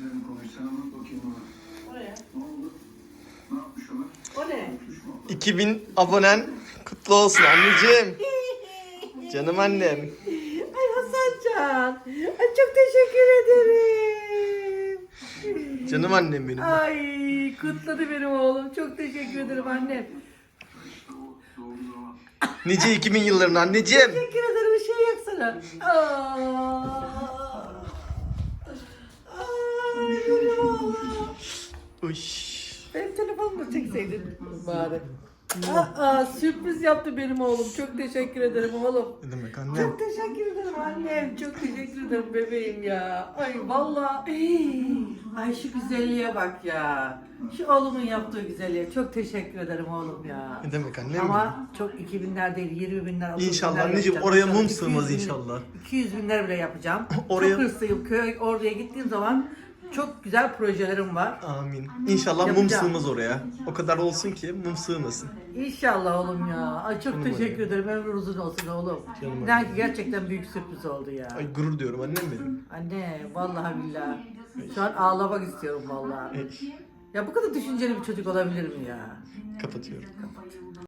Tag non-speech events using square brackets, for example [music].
Senin konuyu bakayım bana. O ne? Ne oldu? Ne yapmış Ömer? O ne? 2000 abonen kutlu olsun anneciğim. Canım annem. Ay Hasancan. Ay çok teşekkür ederim. Canım annem benim. Ay kutladı benim oğlum. Çok teşekkür ederim annem. Nice 2000 yılların anneciğim. Teşekkür ederim. Şey yaksana. Aa. Uy. Benim telefonumu da çekseydin bari. Aa, sürpriz yaptı benim oğlum. Çok teşekkür ederim oğlum. Ne demek annem? Çok teşekkür ederim annem. Çok teşekkür ederim bebeğim ya. Ay vallahi. Ay şu güzelliğe bak ya. Şu oğlumun yaptığı güzelliğe. Çok teşekkür ederim oğlum ya. Ne demek annem? Ama çok 2000'ler değil 20 binler 30 İnşallah binler anneciğim, yapacağım. oraya mum 200 sığmaz bin- inşallah. 200 binler bile yapacağım. [laughs] Oraya- Çok hırslıyım. Köy oraya gittiğim zaman çok güzel projelerim var. Amin. İnşallah mum Yapacağım. sığmaz oraya. O kadar olsun ki mum sığmasın. İnşallah oğlum ya. Ay çok Canım teşekkür ederim. Ömrün uzun olsun oğlum. Canım İnan ki gerçekten büyük sürpriz oldu ya. Ay gurur diyorum annem benim. Anne vallahi billahi. Şu an ağlamak istiyorum vallahi. Ey, Ya bu kadar düşünceli bir çocuk olabilir mi ya? kapatıyorum. Kapat.